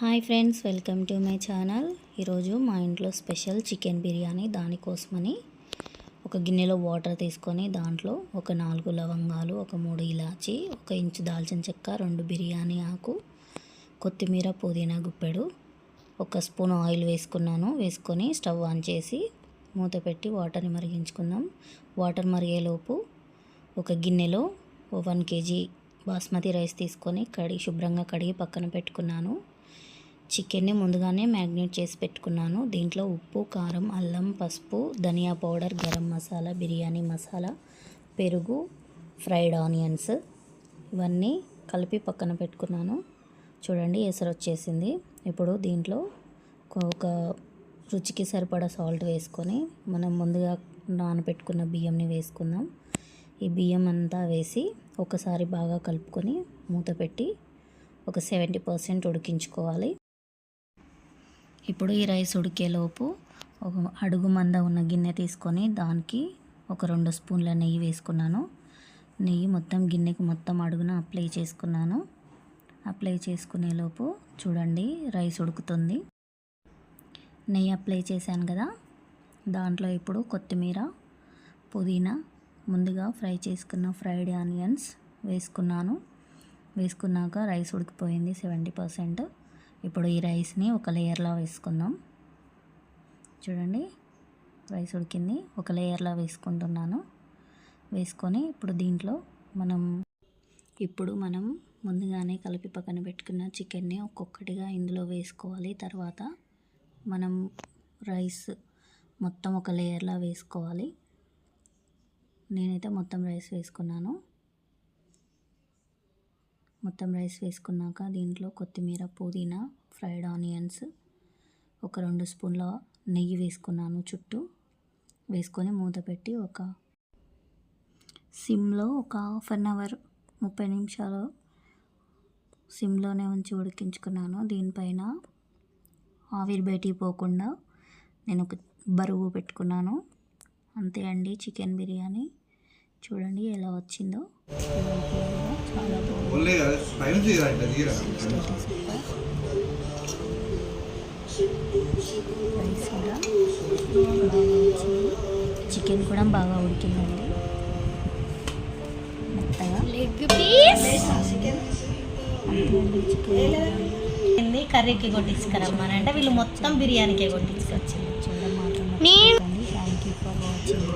Hi friends welcome to my channel. ఈరోజు మా ఇంట్లో స్పెషల్ చికెన్ బిర్యానీ దానికోసమని ఒక గిన్నెలో వాటర్ తీసుకొని దాంట్లో ఒక నాలుగు లవంగాలు ఒక మూడు ఇలాచి ఒక ఇంచు దాల్చిన చెక్క రెండు బిర్యానీ ఆకు కొత్తిమీర పుదీనా గుప్పెడు ఒక స్పూన్ ఆయిల్ వేసుకున్నాను. వేసుకొని స్టవ్ ఆన్ చేసి మూత పెట్టి వాటర్ని మరిగించుకుందాం. వాటర్ మరిగేలోపు ఒక గిన్నెలో ఓ వన్ కేజీ బాస్మతి రైస్ తీసుకొని కడిగి శుభ్రంగా కడిగి పక్కన పెట్టుకున్నాను. చికెన్ని ముందుగానే మ్యాగ్నేట్ చేసి పెట్టుకున్నాను. దీంట్లో ఉప్పు కారం అల్లం పసుపు ధనియా పౌడర్ గరం మసాలా బిర్యానీ మసాలా పెరుగు ఫ్రైడ్ ఆనియన్స్ ఇవన్నీ కలిపి పక్కన పెట్టుకున్నాను. చూడండి ఎసరు వచ్చేసింది. ఇప్పుడు దీంట్లో ఒక రుచికి సరిపడా సాల్ట్ వేసుకొని మనం ముందుగా నానబెట్టుకున్న బియ్యంని వేసుకుందాం. ఈ బియ్యం అంతా వేసి ఒకసారి బాగా కలుపుకొని మూత పెట్టి ఒక సెవెంటీ పర్సెంట్ ఉడికించుకోవాలి. ఇప్పుడు ఈ రైస్ ఉడికేలోపు ఒక అడుగు మంద ఉన్న గిన్నె తీసుకొని దానికి ఒక రెండు స్పూన్ల నెయ్యి వేసుకున్నాను. నెయ్యి మొత్తం గిన్నెకి మొత్తం అడుగున అప్లై చేసుకున్నాను. అప్లై చేసుకునేలోపు చూడండి రైస్ ఉడుకుతుంది. నెయ్యి అప్లై చేశాను కదా. దాంట్లో ఇప్పుడు కొత్తిమీర పుదీనా ముందుగా ఫ్రై చేసుకున్న ఫ్రైడ్ ఆనియన్స్ వేసుకున్నాను. వేసుకున్నాక రైస్ ఉడికిపోయింది సెవెంటీ పర్సెంట్. ఇప్పుడు ఈ రైస్ని ఒక లేయర్లా వేసుకుందాం. చూడండి రైస్ ఉడికింది. ఒక లేయర్లా వేసుకుంటున్నాను. వేసుకొని ఇప్పుడు దీంట్లో మనం ఇప్పుడు మనం ముందుగానే కలిపి పక్కన పెట్టుకున్న చికెన్ని ఒక్కొక్కటిగా ఇందులో వేసుకోవాలి. తర్వాత మనం రైస్ మొత్తం ఒక లేయర్లా వేసుకోవాలి. నేనైతే మొత్తం రైస్ వేసుకున్నాను. మొత్తం రైస్ వేసుకున్నాక దీంట్లో కొత్తిమీర పుదీనా ఫ్రైడ్ ఆనియన్స్ ఒక రెండు స్పూన్ల నెయ్యి వేసుకున్నాను చుట్టూ. వేసుకొని మూత పెట్టి ఒక సిమ్లో ఒక హాఫ్ అన్ అవర్ ముప్పై నిమిషాలు సిమ్లోనే ఉంచి ఉడికించుకున్నాను. దీనిపైన ఆవిరి బయటికి పోకుండా నేను ఒక బరువు పెట్టుకున్నాను. అంతే అండి చికెన్ బిర్యానీ. చూడండి ఎలా వచ్చిందో. పైన తీరా ఇట్లా తీరా రైస్ కూడా చికెన్ కూడా బాగా ఉడికిందండి. మెత్తగా. లెగ్ పీస్ చికెన్ ఏంది? కర్రీకి కొట్టించుకురమ్మని అంటే వీళ్ళు మొత్తం బిర్యానీకే కొట్టించుకొచ్చింది నేను- థ్యాంక్ యూ ఫర్ వాచింగ్